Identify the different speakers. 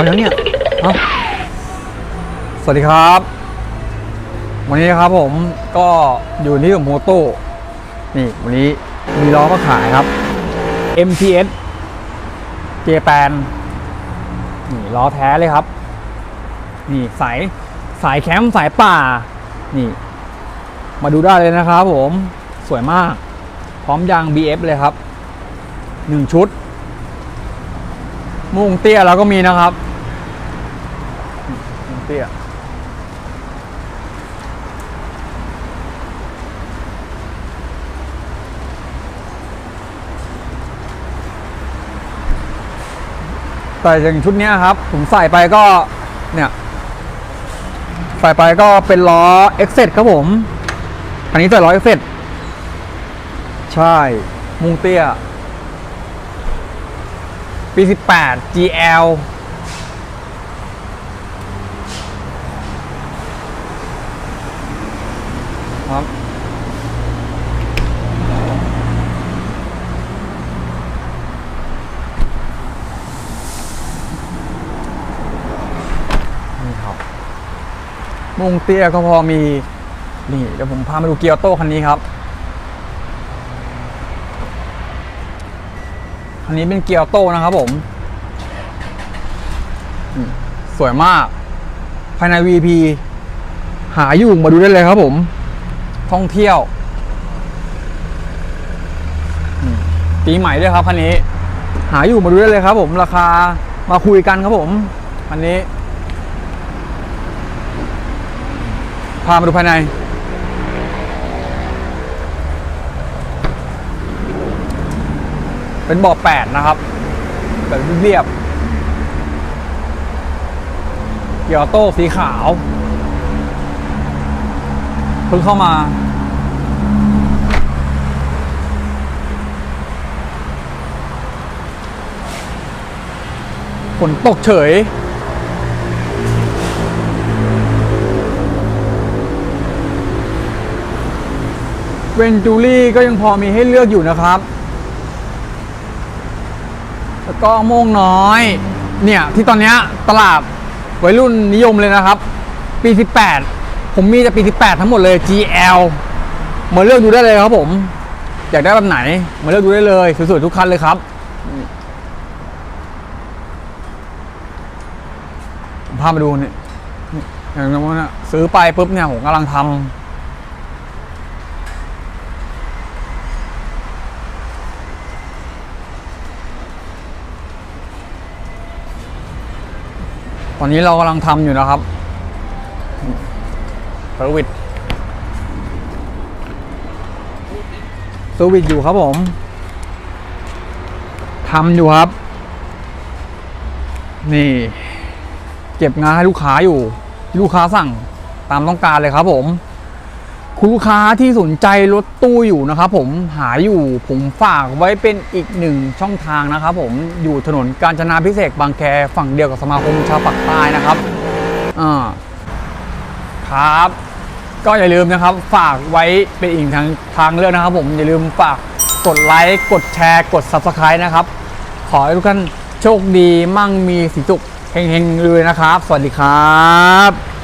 Speaker 1: ตอนนี้เนี่ยเอาสวัสดีครับ วันนี้ครับผมก็อยู่ที่โมโต้นี่วันนี้มีล้อมาขายครับ MTS เจแปนนี่ล้อแท้เลยครับ นี่สายสายแคมป์สายป่า นี่ มาดูได้เลยนะครับผมสวยมาก พร้อมยาง BF เลยครับหนึ่งชุด มุ่งเตี้ยเราก็มีนะครับ เตี้ยแต่อย่างชุดนี้ครับ ผมใส่ไปก็เนี่ยใส่ไปก็เป็นล้อ e x c e t ครับผม อันนี้ใส่ล้อ e x c e t ใช่ มุงเตี้ยปี 18 GL ครับ นี่ครับ มุงเตี้ยก็พอมี นี่เดี๋ยวผมพามาดูเกียร์โต้คันนี้ครับ คันนี้เป็นเกียร์โต้นะครับผมอืมสวยมาก ภายใน VP หาอยู่มาดูได้เลยครับผม ท่องเที่ยวปีใหม่ด้วยครับคันนี้ หาอยู่มาดูได้เลยครับ ผมราคามาคุยกันครับผมคันนี้ พามาดูภายใน เป็นบาะแปดนะครับ แบบเรียบเกียร์โต้สีขาว เพิ่งเข้ามา ฝนตกเฉย เวนจูรี่ก็ยังพอมีให้เลือกอยู่นะครับ แล้วก็โม่งน้อย เนี่ย ที่ตอนนี้ตลาดวัยรุ่นนิยมเลยนะครับ ปี 18 ผมมีแต่ปี 18 ทั้งหมดเลย GL มาเลือกดูได้เลยครับผม อยากได้แบบไหน มาเลือกดูได้เลย สวยๆทุกคันเลยครับผม พามาดูเนี่นี่อย่างนั้นนะซื้อไปปุ๊บเนี่ยผมกำลังทำตอนนี้เรากำลังทำอยู่นะครับเซอร์วิสเซอร์วิสอยู่ครับผมทำอยู่ครับ นี่ เก็บงานให้ลูกค้าอยู่ ลูกค้าสั่งตามต้องการเลยครับผมคุณลูกค้าที่สนใจรถตู้อยู่นะครับผมหาอยู่ผมฝากไว้เป็นอีกหนึ่งช่องทางนะครับผมอยู่ถนนกาญจนาพิเศษบางแคฝั่งเดียวกับสมาคมชาวปากใต้นะครับอ่าครับ ก็อย่าลืมนะครับ ฝากไว้เป็นอีกทางทางเลือกนะครับ ผมอย่าลืมฝากกดไลค์กดแชร์ กด Subscribe นะครับ ขอให้ทุกท่านโชคดีมั่งมีสีสุข เฮงๆเลยนะครับ สวัสดีครับ